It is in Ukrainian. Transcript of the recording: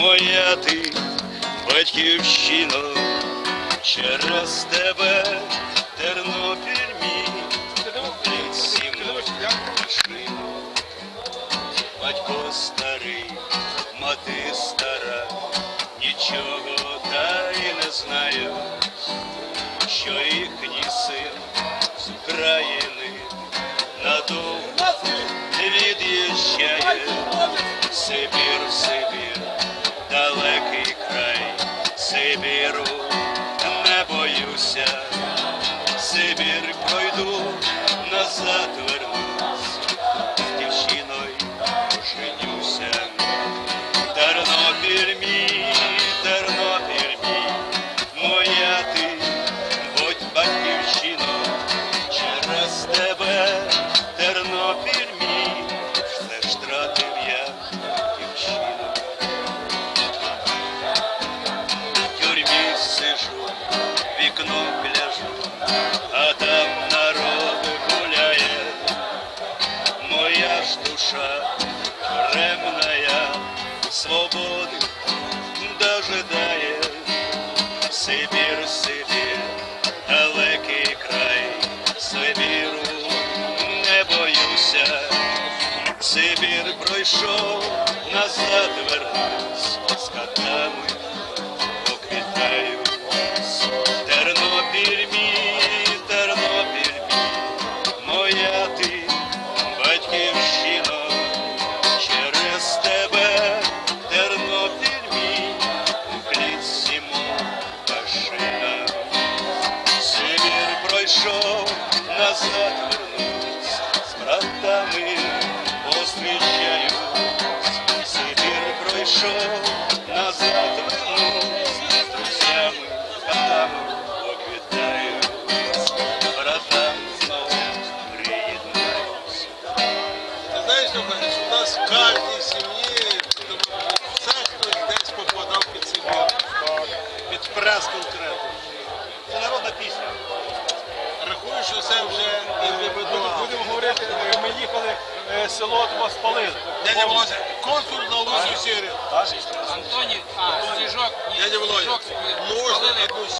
моя ти батьківщина, через тебе Тернопіль мій, всім машину. Батько старий, мати стара, нічого та й не знає, Сибіру не боюся, Сибір пройду, назад вернусь, з дівчиною женюся. Тернопіль мій, Тернопіль мій, моя ти, будь батьківщино, через тебе Тернопіль мій, все ж тратив я вікном гляжу, а там народ гуляє, моя ж душа ремная свободи дожидає. Сибір, Сибір, далекий край, Сибіру не боюся. Сибір пройшов, назад вернусь, з котами Сибір пройшов, назад вернусь, з братами посвящаю. Сибір пройшов, назад вернусь, з друзями, котами поквітаю. Братам знову приєднаюсь. Ти знаєш, Романе, що у нас в кожній сім'ї Що це вже індивідуально. Будемо говорити, е, ми їхали, е, село того спалили. Дядя Володя, консул на лузі Сірі. Антонів, а, Стіжок, ні, Дядя Володя, Стіжок, можна спалили. одну